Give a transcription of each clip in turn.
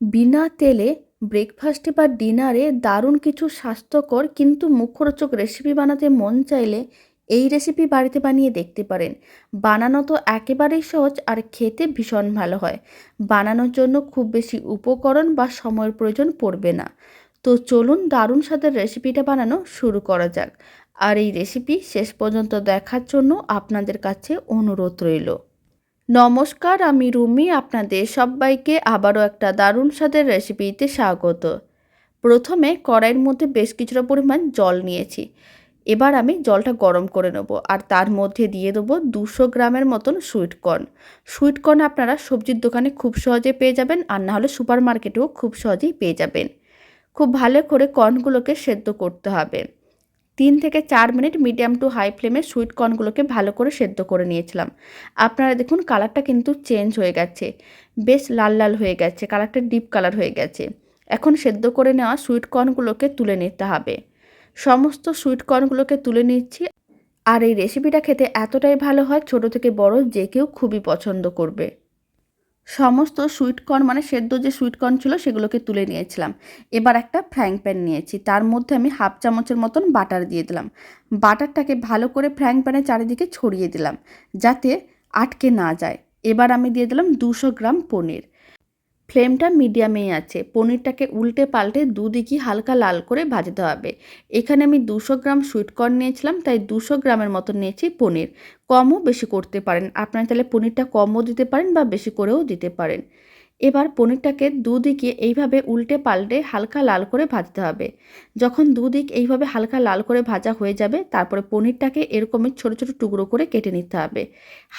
বিনা তেলে ব্রেকফাস্টে বা ডিনারে দারুণ কিছু স্বাস্থ্যকর কিন্তু মুখরোচক রেসিপি বানাতে মন চাইলে এই রেসিপি বাড়িতে বানিয়ে দেখতে পারেন। বানানো তো একেবারেই সহজ আর খেতে ভীষণ ভালো হয়। বানানোর জন্য খুব বেশি উপকরণ বা সময়ের প্রয়োজন পড়বে না। তো চলুন দারুণ স্বাদের রেসিপিটা বানানো শুরু করা যাক। আর এই রেসিপি শেষ পর্যন্ত দেখার জন্য আপনাদের কাছে অনুরোধ রইল। নমস্কার, আমি রুমি, আপনাদের সবাইকে আবারও একটা দারুণ স্বাদের রেসিপিতে স্বাগত। প্রথমে কড়াইয়ের মধ্যে বেশ কিছুটা পরিমাণ জল নিয়েছি। এবার আমি জলটা গরম করে নেব আর তার মধ্যে দিয়ে দেবো দুশো গ্রামের মতন সুইট কর্ন। সুইট কর্ন আপনারা সবজির দোকানে খুব সহজে পেয়ে যাবেন আর না হলে সুপার মার্কেটেও খুব সহজেই পেয়ে যাবেন। খুব ভালো করে কর্নগুলোকে সেদ্ধ করতে হবে। তিন থেকে চার মিনিট মিডিয়াম টু হাই ফ্লেমে সুইট কর্নগুলোকে ভালো করে সেদ্ধ করে নিয়েছিলাম। আপনারা দেখুন, কালারটা কিন্তু চেঞ্জ হয়ে গেছে। বেশ লাল লাল হয়ে গেছে, কালারটা ডিপ কালার হয়ে গেছে। এখন সেদ্ধ করে নেওয়া সুইট কর্নগুলোকে তুলে নিতে হবে। সমস্ত সুইট কর্নগুলোকে তুলে নিচ্ছি। আর এই রেসিপিটা খেতে এতটাই ভালো হয়, ছোট থেকে বড় যে কেউ খুবই পছন্দ করবে। সমস্ত সুইটকর্ন মানে সেদ্ধ যে সুইটকর্ন ছিল সেগুলোকে তুলে নিয়েছিলাম। এবার একটা ফ্রাইং প্যান নিয়েছি। তার মধ্যে আমি হাফ চামচের মতন বাটার দিয়ে দিলাম। বাটারটাকে ভালো করে ফ্রাইং প্যানের চারিদিকে ছড়িয়ে দিলাম, যাতে আটকে না যায়। এবার আমি দিয়ে দিলাম দুশো গ্রাম পনির। ফ্লেমটা মিডিয়ামেই আছে। পনিরটাকে উল্টে পাল্টে দুদিকই হালকা লাল করে ভাজতে হবে। এখানে আমি দুশো গ্রাম সুইটকর্ন নিয়েছিলাম, তাই দুশো গ্রামের মতো নিয়েছি পনির। কমও বেশি করতে পারেন। আপনারা তাহলে পনিরটা কমও দিতে পারেন বা বেশি করেও দিতে পারেন। এবার পনিরটাকে দুদিকে এইভাবে উল্টে পাল্টে হালকা লাল করে ভাজতে হবে। যখন দুদিক এইভাবে হালকা লাল করে ভাজা হয়ে যাবে, তারপরে পনিরটাকে এরকমই ছোটো ছোটো টুকরো করে কেটে নিতে হবে।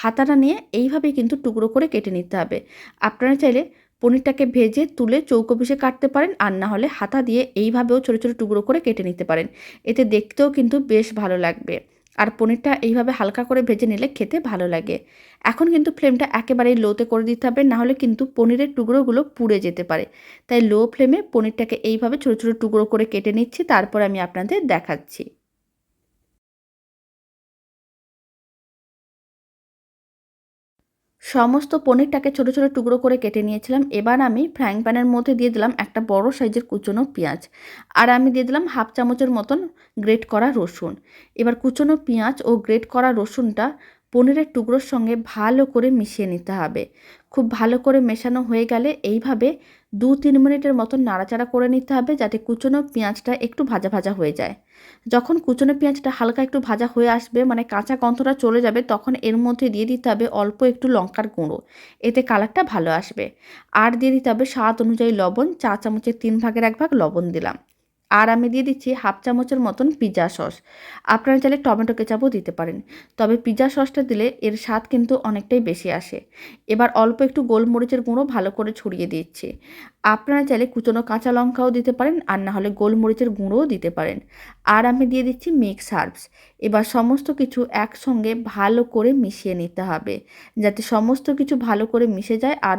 হাতাটা নিয়ে এইভাবে কিন্তু টুকরো করে কেটে নিতে হবে। আপনারা চাইলে পনিরটাকে ভেজে তুলে চৌকো পিসে কাটতে পারেন আর না হলে হাতা দিয়ে এইভাবেও ছোটো ছোটো টুকরো করে কেটে নিতে পারেন। এতে দেখতেও কিন্তু বেশ ভালো লাগবে। আর পনিরটা এইভাবে হালকা করে ভেজে নিলে খেতে ভালো লাগে। এখন কিন্তু ফ্লেমটা একেবারেই লোতে করে দিতে হবে নাহলে কিন্তু পনিরের টুকরোগুলো পুড়ে যেতে পারে। তাই লো ফ্লেমে পনিরটাকে এইভাবে ছোটো ছোটো টুকরো করে কেটে নিচ্ছি, তারপর আমি আপনাদের দেখাচ্ছি। সমস্ত পনিরটাকে ছোট ছোট টুকরো করে কেটে নিয়েছিলাম। এবার আমি ফ্রাইং প্যানের মধ্যে দিয়ে দিলাম একটা বড় সাইজের কুচনো পেঁয়াজ। আর আমি দিয়ে দিলাম হাফ চামচের মতন গ্রেট করা রসুন। এবার কুচনো পেঁয়াজ ও গ্রেট করা রসুনটা পনিরের টুকরোর সঙ্গে ভালো করে মিশিয়ে নিতে হবে। খুব ভালো করে মেশানো হয়ে গেলে এইভাবে দু তিন মিনিটের মতন নাড়াচাড়া করে নিতে হবে যাতে কুচনো পেঁয়াজটা একটু ভাজা ভাজা হয়ে যায়। যখন কুচনো পেঁয়াজটা হালকা একটু ভাজা হয়ে আসবে মানে কাঁচা গন্ধটা চলে যাবে, তখন এর মধ্যে দিয়ে দিতে হবে অল্প একটু লঙ্কার গুঁড়ো। এতে কালারটা ভালো আসবে। আর দিয়ে দিতে হবে স্বাদ অনুযায়ী লবণ। চা চামচের তিন ভাগের এক ভাগ লবণ দিলাম। আর আমি দিয়ে দিচ্ছি হাফ চামচের মতন পিৎজা সস। আপনারা চাইলে টমেটো কেচাপও দিতে পারেন। তবে পিৎজা সসটা দিলে এর স্বাদ কিন্তু অনেকটাই বেশি আসে। এবার অল্প একটু গোলমরিচের গুঁড়ো ভালো করে ছড়িয়ে দিচ্ছি। আপনারা চাইলে কুচনো কাঁচা লঙ্কাও দিতে পারেন আর না হলে গোলমরিচের গুঁড়োও দিতে পারেন। আর আমি দিয়ে দিচ্ছি মিক্স হার্বস। এবার সমস্ত কিছু একসঙ্গে ভালো করে মিশিয়ে নিতে হবে। যাতে সমস্ত কিছু ভালো করে মিশে যায় আর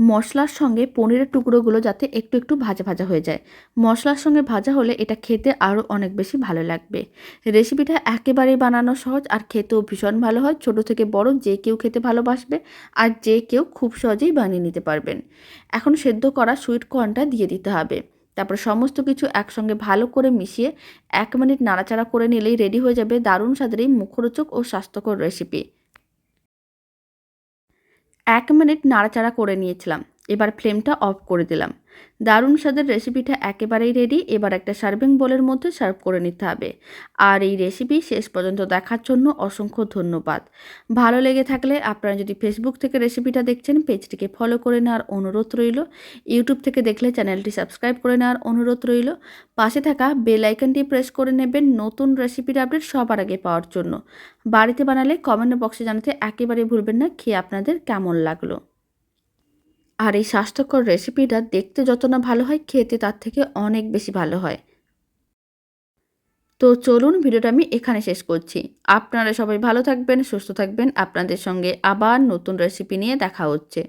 মশলার সঙ্গে পনিরের টুকরোগুলো যাতে একটু একটু ভাজা ভাজা হয়ে যায়। মশলার সঙ্গে ভাজা হলে এটা খেতে আরও অনেক বেশি ভালো লাগবে। রেসিপিটা একেবারেই বানানো সহজ আর খেতেও ভীষণ ভালো হয়। ছোট থেকে বড় যে কেউ খেতে ভালোবাসবে আর যে কেউ খুব সহজেই বানিয়ে নিতে পারবেন। এখন সেদ্ধ করা সুইট কর্নটা দিয়ে দিতে হবে। তারপর সমস্ত কিছু একসঙ্গে ভালো করে মিশিয়ে এক মিনিট নাড়াচাড়া করে নিলেই রেডি হয়ে যাবে দারুণ স্বাদের এই মুখরোচক ও স্বাস্থ্যকর রেসিপি এক মিনিট নাড়াচাড়া করে নিয়েছিলাম। এবার ফ্লেমটা অফ করে দিলাম। দারুণ স্বাদের রেসিপিটা একেবারেই রেডি এবার একটা সার্ভিং বোলের মধ্যে সার্ভ করে নিতে হবে। আর এই রেসিপি শেষ পর্যন্ত দেখার জন্য অসংখ্য ধন্যবাদ। ভালো লেগে থাকলে আপনারা যদি ফেসবুক থেকে রেসিপিটা দেখছেন পেজটিকে ফলো করে নেওয়ার অনুরোধ রইল। ইউটিউব থেকে দেখলে চ্যানেলটি সাবস্ক্রাইব করে নেওয়ার অনুরোধ রইল। পাশে থাকা বেল আইকনটি প্রেস করে নেবেন নতুন রেসিপির আপডেট সবার আগে পাওয়ার জন্য। বাড়িতে বানালে কমেন্ট বক্সে জানাতে একেবারেই ভুলবেন না, খেয়ে আপনাদের কেমন লাগল? আর এই স্বাস্থ্যকর রেসিপিটা দেখতে যত না ভালো হয়, খেতে তার থেকে অনেক বেশি ভালো হয়। তো চলুন ভিডিওটা আমি এখানে শেষ করছি। আপনারা সবাই ভালো থাকবেন, সুস্থ থাকবেন। আপনাদের সঙ্গে আবার নতুন রেসিপি নিয়ে দেখা হচ্ছে।